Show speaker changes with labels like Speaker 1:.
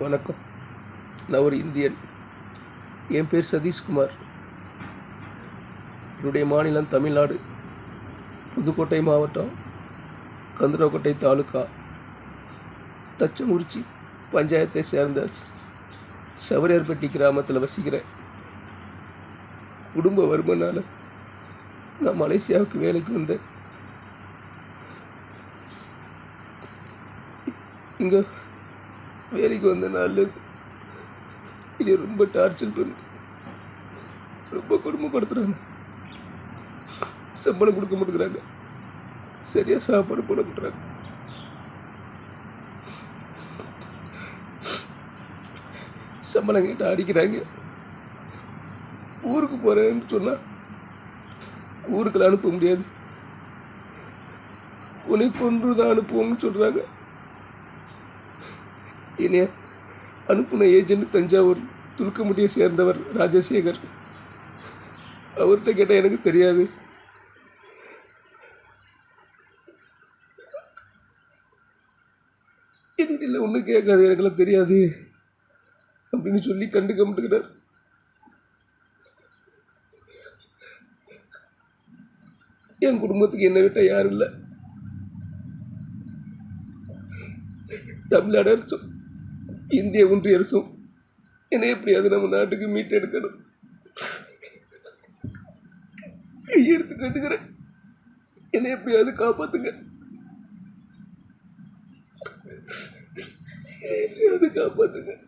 Speaker 1: வணக்கம். நான் ஒரு இந்தியன். என் பேர் சதீஷ்குமார். என்னுடைய மாநிலம் தமிழ்நாடு. புதுக்கோட்டை மாவட்டம் கந்தரக்கோட்டை தாலுக்கா தச்சங்குறிச்சி பஞ்சாயத்தை சேர்ந்த சவரியார்பட்டி கிராமத்தில் வசிக்கிறேன். குடும்ப வருமானால நான் மலேசியாவுக்கு வேலைக்கு வந்தேன். இங்கே வேலைக்கு வந்த நாளில் இது ரொம்ப டார்ச்சர் பண்ணி ரொம்ப குடும்பப்படுத்துகிறாங்க சம்பளம் கொடுக்க மாட்டேங்கிறாங்க. சரியா சாப்பாடு போட மாட்டுறாங்க சம்பளம் கேட்டு அடிக்கிறாங்க. ஊருக்கு போகிறேன்னு சொன்னால் ஊருக்குள்ள அனுப்ப முடியாது. உன்னை கொன்று தான் அனுப்புவோம்னு சொல்கிறாங்க என்னைய அனுப்புன ஏஜென்ட் தஞ்சாவூர் துலுக்கமுடியை சேர்ந்தவர் ராஜசேகர். அவர்கிட்ட கேட்டால் எனக்கு தெரியாது. இல்லை ஒன்றும் கேட்காது எனக்கெல்லாம் தெரியாது அப்படின்னு சொல்லி கண்டுக்க மாட்டேங்கிறார் என் குடும்பத்துக்கு என்னை விட்டால் யாரும் இல்லை. தமிழ்நாடு இந்திய ஒன்றிய அரசும் என்னை எப்படியாவது நம்ம நாட்டுக்கு மீட்டெடுக்கணும் கையெடுத்து கட்டுக்கிறேன் என்னை எப்படியாவது காப்பாத்துங்க. என்னை எப்படியாவது காப்பாத்துங்க.